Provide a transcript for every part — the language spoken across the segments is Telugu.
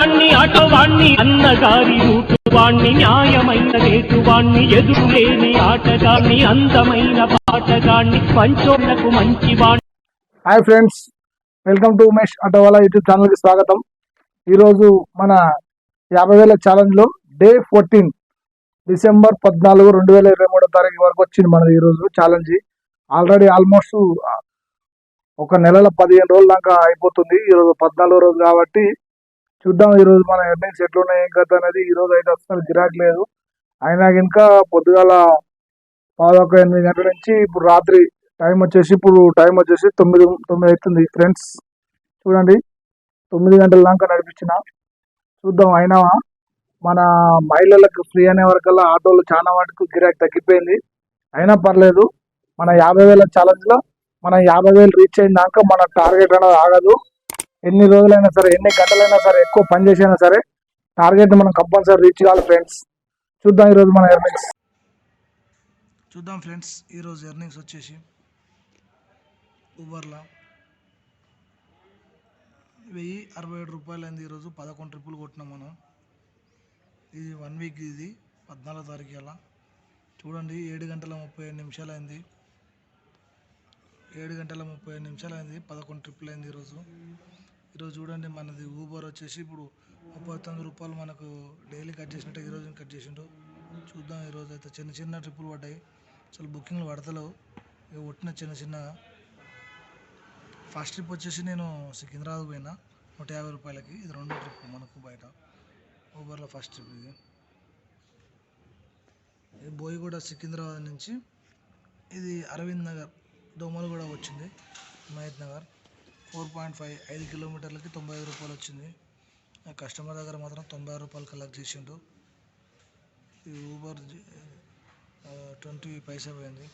వాణ్ణి అటవాణ్ణి అన్నగారి రూటువాణ్ణి న్యాయమైన రేటువాణ్ణి ఎదురులేని ఆటగాణ్ణి అందమైన పాటగాణ్ణి పంచోళ్ళకు మంచి వాణ్ణి hi friends welcome to Umesh Atawala YouTube ఛానల్కి స్వాగతం. ఈరోజు మన యాభై వేల ఛాలెంజ్లో డే ఫోర్టీన్ డిసెంబర్ పద్నాలుగు రెండు వేల ఇరవై మూడో తారీఖు వరకు వచ్చింది మనది ఈరోజు ఛాలెంజ్. ఆల్రెడీ ఆల్మోస్ట్ ఒక నెలల పదిహేను రోజుల దాకా అయిపోతుంది ఈరోజు పద్నాలుగో రోజు కాబట్టి చూద్దాం ఈరోజు మన ఎర్నింగ్స్ ఎట్లున్నాయి ఏం కథ అనేది ఈరోజు అయితే అసలు గిరాక్ లేదు. అయినా ఇంకా పొద్దుగాల పాదొక ఎనిమిది గంటల నుంచి ఇప్పుడు రాత్రి టైం వచ్చేసి ఇప్పుడు టైం వచ్చేసి తొమ్మిది తొమ్మిది అవుతుంది. ఫ్రెండ్స్ చూడండి తొమ్మిది గంటల దాకా నడిపించిన. చూద్దాం అయినా మన మహిళలకు ఫ్రీ అనే వరకల్లా ఆటోలు చాలా వాటికి గిరాకీ తగ్గిపోయింది. అయినా పర్లేదు మన యాభై వేల ఛాలెంజ్లో మన యాభై వేలు రీచ్ అయినాక మన టార్గెట్ అనేది ఆగదు. ఎన్ని రోజులైనా సరే ఎన్ని గంటలైనా సరే ఎక్కువ పని చేసైనా సరే టార్గెట్ మనం కంపల్సరీ రీచ్ కావాలి ఫ్రెండ్స్. చూద్దాం ఈరోజు మన ఎర్నింగ్స్. చూద్దాం ఫ్రెండ్స్ ఈరోజు ఎర్నింగ్స్ వచ్చేసి ఊబర్లో వెయ్యి అరవై ఏడు రూపాయలు అయింది ఈరోజు పదకొండు ట్రిప్పులు కొట్టినాం మనం. ఇది వన్ వీక్ ఇది పద్నాలుగో తారీఖు అలా. చూడండి ఏడు గంటల ముప్పై ఏడు నిమిషాలు అయింది ఏడు గంటల ముప్పై ఏడు నిమిషాలు అయింది పదకొండు ట్రిప్పులు అయింది ఈరోజు. ఈరోజు చూడండి మనది ఊబర్ వచ్చేసి ఇప్పుడు ముప్పై తొమ్మిది రూపాయలు మనకు డైలీ కట్ చేసినట్టు ఈరోజు కట్ చేసిండు చూద్దాం. ఈరోజు అయితే చిన్న చిన్న ట్రిప్పులు పడ్డాయి. అసలు బుకింగ్లు పడతలేవు. ఇక కొట్టిన చిన్న చిన్న ఫస్ట్ ట్రిప్ వచ్చేసి నేను సికింద్రాబాద్ పోయినా. నూట యాభై రూపాయలకి. ఇది రెండో ట్రిప్ మనకు బయట. ఊబర్లో ఫస్ట్ ట్రిప్ ఇది. ఇది బోయిగూడ సికింద్రాబాద్ నుంచి. ఇది అరవింద్ నగర్. దోమలు కూడా వచ్చింది. మహత్ నగర్. ఫోర్ పాయింట్ ఫైవ్ ఐదు కిలోమీటర్లకి తొంభై ఐదు రూపాయలు వచ్చింది. ఆ కస్టమర్ దగ్గర మాత్రం తొంభై ఆరు రూపాయలు కలెక్ట్ చేసిండు. ఈ ఊబర్ ట్వంటీ పైసా పోయింది.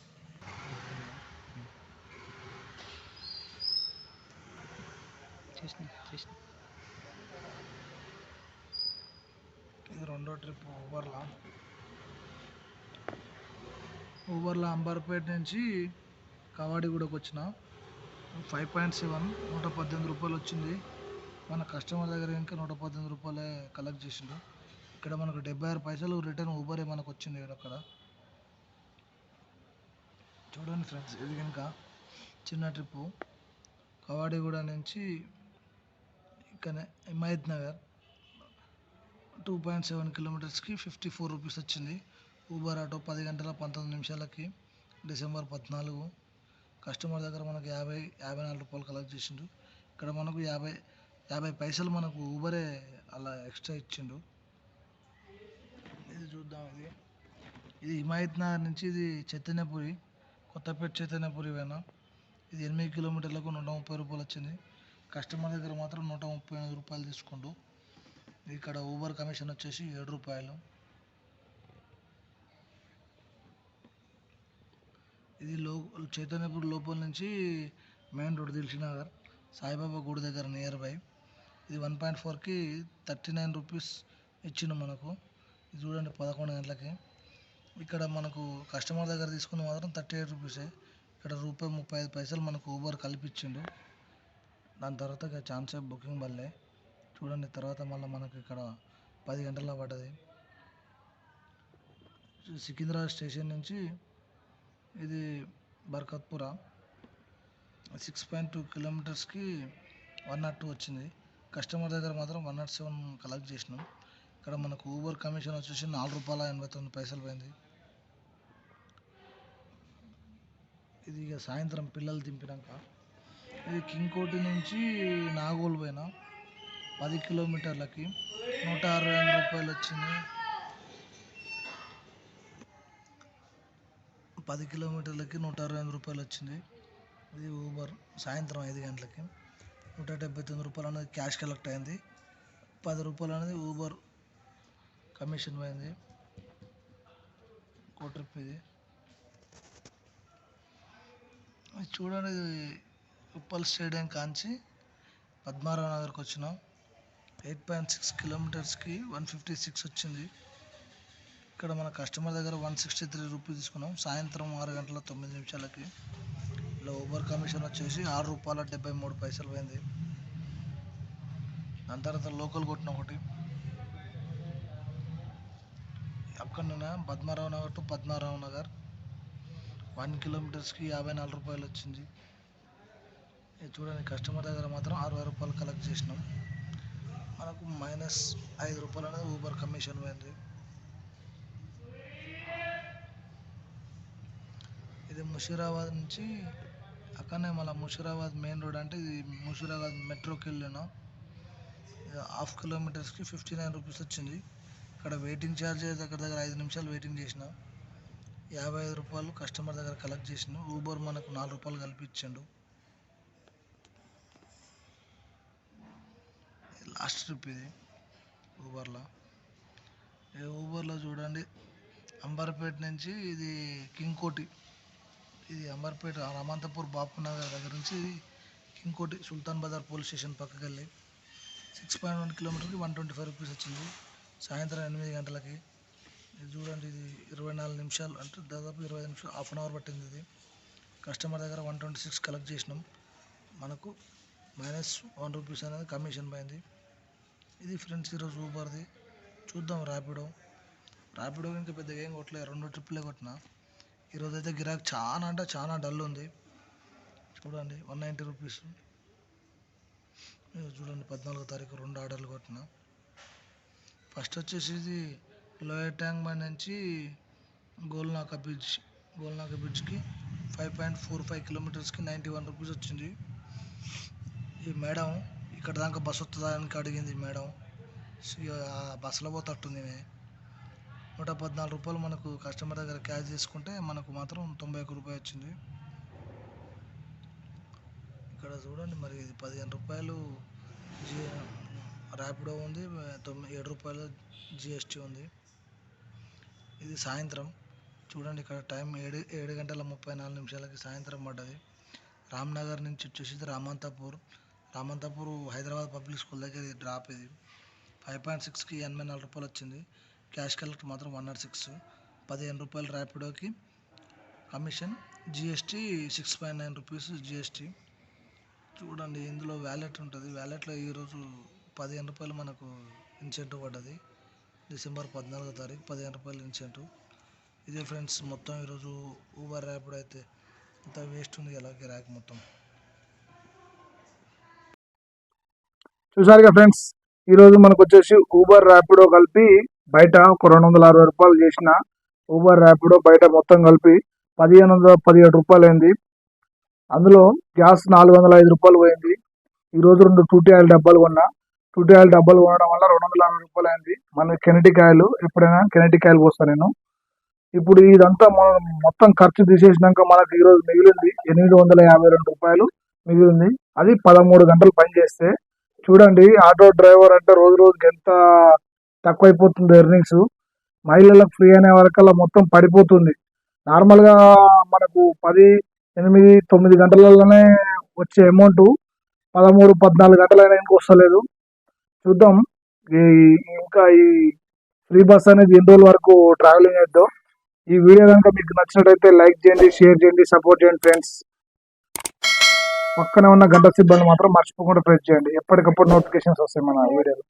ఇది రెండో ట్రిప్ ఊబర్లా ఊబర్లో అంబర్పేట నుంచి కవాడిగూడకు వచ్చినా ఫైవ్ పాయింట్ సెవెన్ నూట పద్దెనిమిది రూపాయలు వచ్చింది. మన కస్టమర్ దగ్గర ఇంకా నూట పద్దెనిమిది రూపాయలే కలెక్ట్ చేసిండు. ఇక్కడ మనకు డెబ్బై ఆరు పైసలు రిటర్న్ ఊబరే మనకు వచ్చింది అక్కడ చూడండి ఫ్రెండ్స్ ఇది కనుక చిన్న ట్రిప్పు కవాడిగూడ నుంచి ఇక్కడ Himayat Nagar two point seven కిలోమీటర్స్కి ఫిఫ్టీ ఫోర్ రూపీస్ వచ్చింది. ఊబర్ ఆటో పది గంటల పంతొమ్మిది నిమిషాలకి డిసెంబర్ పద్నాలుగు. కస్టమర్ దగ్గర మనకు యాభై యాభై నాలుగు రూపాయలు కలెక్ట్ చేసిండు. ఇక్కడ మనకు యాభై యాభై పైసలు మనకు ఊబరే అలా ఎక్స్ట్రా ఇచ్చిండు. ఇది చూద్దాం ఇది. ఇది హిమాయత్ నగర్ నుంచి ఇది చైతన్యపురి కొత్తపేట చైతన్యపురి వేనా ఇది ఎనిమిది కిలోమీటర్లకు నూట ముప్పై రూపాయలు వచ్చింది. కస్టమర్ దగ్గర మాత్రం నూట ముప్పై ఎనిమిది రూపాయలు తీసుకుంటూ ఇక్కడ ఊబర్ కమిషన్ వచ్చేసి ఏడు రూపాయలు. ఇది లో చైతన్యపూర్ లోపల నుంచి మెయిన్ రోడ్ దిల్షునగర్ సాయిబాబా గుడి దగ్గర నియర్ బై ఇది వన్ పాయింట్ ఫోర్కి థర్టీ నైన్ రూపీస్ ఇచ్చిండు మనకు. ఇది చూడండి పదకొండు గంటలకి. ఇక్కడ మనకు కస్టమర్ దగ్గర తీసుకున్న మాత్రం థర్టీ ఎయిట్ రూపీసే ఇక్కడ రూపాయి ముప్పై ఐదు పైసలు మనకు ఊబర్ కల్పించిండు. దాని తర్వాత ఇక ఛాన్స్ బుకింగ్ వల్లే చూడండి తర్వాత మళ్ళీ మనకి ఇక్కడ పది గంటల పడ్డది. సికింద్రాబాద్ స్టేషన్ నుంచి ఇది బర్కత్పుర. సిక్స్ పాయింట్ టూ కిలోమీటర్స్కి వన్ నాట్ టూ వచ్చింది. కస్టమర్ దగ్గర మాత్రం వన్ నాట్ సెవెన్ కలెక్ట్ చేసినాం. ఇక్కడ మనకు ఊబర్ కమిషన్ వచ్చేసి నాలుగు రూపాయల ఎనభై తొమ్మిది పైసలు పోయింది. ఇది ఇక సాయంత్రం పిల్లలు దింపినాక. ఇది కింగ్కోటి నుంచి నాగోల్ పోయినా. పది కిలోమీటర్లకి నూట అరవై రూపాయలు వచ్చింది. పది కిలోమీటర్లకి నూట అరవై ఎనిమిది రూపాయలు వచ్చింది. ఇది ఊబర్ సాయంత్రం ఐదు గంటలకి. నూట డెబ్బై తొమ్మిది రూపాయలు అనేది క్యాష్ కలెక్ట్ అయింది. పది రూపాయలు అనేది ఊబర్ కమిషన్ పోయింది. కో ట్రిప్ ఇది. చూడండి ఉప్పల్ స్టేడియం కాంచి పద్మారావు నగర్కి వచ్చినాం. ఎయిట్ పాయింట్ సిక్స్ కిలోమీటర్స్కి వన్ ఫిఫ్టీ సిక్స్ వచ్చింది. ఇక్కడ మన కస్టమర్ దగ్గర వన్ సిక్స్టీ త్రీ రూపీస్ తీసుకున్నాం. సాయంత్రం ఆరు గంటల తొమ్మిది నిమిషాలకి. ఇలా ఊబర్ కమిషన్ వచ్చేసి ఆరు రూపాయల డెబ్బై మూడు పైసలు పోయింది. దాని తర్వాత లోకల్ కొట్టిన ఒకటి. అక్కడ నేను పద్మారావు నగర్ టు పద్మారావు నగర్. వన్ కిలోమీటర్స్కి యాభై నాలుగు రూపాయలు వచ్చింది. ఇది చూడండి కస్టమర్ దగ్గర మాత్రం అరవై రూపాయలు కలెక్ట్ చేసినాం. మనకు మైనస్ ఐదు రూపాయలు అనేది ఊబర్ కమిషన్ పోయింది. ఇది ముషీరాబాద్ నుంచి అక్కడనే మళ్ళీ ముషీరాబాద్ మెయిన్ రోడ్ అంటే ఇది ముషీరాబాద్ మెట్రోకి వెళ్ళాను. హాఫ్ కిలోమీటర్స్కి ఫిఫ్టీ నైన్ రూపీస్ వచ్చింది. ఇక్కడ వెయిటింగ్ ఛార్జ్ దగ్గర దగ్గర ఐదు నిమిషాలు వెయిటింగ్ చేసిన. యాభై ఐదు రూపాయలు కస్టమర్ దగ్గర కలెక్ట్ చేసిన. ఊబర్ మనకు నాలుగు రూపాయలు కలిపి లాస్ట్ ట్రిప్ ఇది ఊబర్లో. ఈ ఊబర్లో చూడండి. అంబర్పేట నుంచి ఇది కింగ్కోటి ఇది అంబర్పేట రామంతపూర్ బాపు నగర్ దగ్గర నుంచి కింగ్కోటి సుల్తాన్ బజార్ పోలీస్ స్టేషన్ పక్కకి వెళ్ళి సిక్స్ పాయింట్ వన్ కిలోమీటర్కి వన్ ట్వంటీ ఫైవ్ రూపీస్ వచ్చింది. సాయంత్రం ఎనిమిది గంటలకి. ఇది చూడండి ఇది ఇరవై నాలుగు నిమిషాలు అంటే దాదాపు ఇరవై నిమిషాలు హాఫ్ అన్ అవర్ పట్టింది ఇది. కస్టమర్ దగ్గర వన్ ట్వంటీ సిక్స్ కలెక్ట్ చేసినాం. మనకు మైనస్ వన్ రూపీస్ అనేది కమిషన్ పోయింది. ఇది ఫ్రెండ్స్ ఈరోజు ఊబర్ది చూద్దాం ర్యాపిడో ర్యాపిడో ఇంకా పెద్దగా ఏం కొట్టలేదు రెండు ట్రిప్లే కొట్టినా. ఈరోజు అయితే గిరాక్ చాలా అంటే చాలా డల్ ఉంది. చూడండి వన్ నైంటీ రూపీస్. చూడండి పద్నాలుగో తారీఖు రెండు ఆర్డర్లు కొట్టిన. ఫస్ట్ వచ్చేసి ఇది లోయర్ ట్యాంక్ బండ్ నుంచి గోల్నాక బ్రిడ్జ్ గోల్నాక బ్రిడ్జ్కి ఫైవ్ పాయింట్ ఫోర్ ఫైవ్ కిలోమీటర్స్కి నైంటీ వన్ రూపీస్ వచ్చింది. ఈ మేడం ఇక్కడ దాకా బస్సు వస్తుందా అని అడిగింది ఈ మేడం. ఆ బస్సులో పోతట్టుంది నూట పద్నాలుగు రూపాయలు మనకు కస్టమర్ దగ్గర క్యాష్ తీసుకుంటే మనకు మాత్రం తొంభై ఒక్క రూపాయి వచ్చింది. ఇక్కడ చూడండి మరి ఇది పదిహేను రూపాయలు జి ర్యాపిడో ఉంది తొమ్మిది ఏడు రూపాయలు జిఎస్టీ ఉంది. ఇది సాయంత్రం. చూడండి ఇక్కడ టైం ఏడు ఏడు గంటల ముప్పై నాలుగు నిమిషాలకి సాయంత్రం పడ్డది. రామ్నగర్ నుంచి వచ్చేసి రామంతాపూర్. రామంతాపూర్ హైదరాబాద్ పబ్లిక్ స్కూల్ దగ్గర ఇది డ్రాప్ ఇది. ఫైవ్ పాయింట్ సిక్స్కి ఎనభై నాలుగు రూపాయలు వచ్చింది. క్యాష్ కలెక్ట్ మాత్రం వన్ నాట్ సిక్స్. పదిహేను రూపాయలు ర్యాపిడోకి commission. GST six point nine rupees GST. చూడండి ఇందులో వ్యాలెట్ ఉంటుంది. వ్యాలెట్లో ఈరోజు పదిహేను రూపాయలు మనకు ఇన్సెంటివ్ పడ్డది. డిసెంబర్ పద్నాలుగో తారీఖు పదిహేను రూపాయలు ఇన్సెంటివ్. ఇదే ఫ్రెండ్స్ మొత్తం ఈరోజు ఊబర్ ర్యాపిడ్ అయితే ఇంత వేస్ట్ ఉంది ఎలా గిరాక్ మొత్తం. చూసారుగా ఫ్రెండ్స్ ఈరోజు మనకు వచ్చేసి ఊబర్ ర్యాపిడో కలిపి బయట ఒక రెండు వందల అరవై రూపాయలు చేసిన ఊబర్ ర్యాపిడో బయట మొత్తం కలిపి పదిహేను వందల పదిహేడు రూపాయలు అయింది అందులో గ్యాస్ నాలుగు వందల ఐదు రూపాయలు పోయింది. ఈరోజు రెండు టూటీ ఆయిల్ డబ్బాలు కొన్నా. టూటీ ఆయిల్ డబ్బాలు కొనడం వల్ల రెండు వందల అరవై రూపాయలు అయింది మన కెనటిక్ ఆయిల్ ఎప్పుడైనా కెనటిక్ ఆయిల్ పోస్తాను నేను. ఇప్పుడు ఇదంతా మనం మొత్తం ఖర్చు తీసేసినాక మనకు ఈరోజు మిగిలింది ఎనిమిది వందల యాభై రెండు రూపాయలు మిగిలింది. అది పదమూడు గంటలు పని చేస్తే చూడండి ఆటో డ్రైవర్ అంటే రోజు రోజుకి ఎంత తక్కువైపోతుంది ఎర్నింగ్స్ మహిళలకు ఫ్రీ అనే వరకల్లా మొత్తం పడిపోతుంది. నార్మల్గా మనకు పది ఎనిమిది తొమ్మిది గంటలలోనే వచ్చే అమౌంట్ పదమూడు పద్నాలుగు గంటలైనా ఇంక వస్తలేదు? చూద్దాం. ఈ ఇంకా ఈ ఫ్రీ బస్ అనేది ఎన్ని రోజుల వరకు ట్రావెలింగ్ అవుతుందో ఈ వీడియో కనుక మీకు నచ్చినట్టయితే లైక్ చేయండి షేర్ చేయండి సపోర్ట్ చేయండి ఫ్రెండ్స్ పక్కనే ఉన్న గంట సిబ్బంది మాత్రం మర్చిపోకుండా ప్రెస్ చేయండి. ఎప్పటికప్పుడు నోటిఫికేషన్స్ వస్తాయి మన వీడియోలో.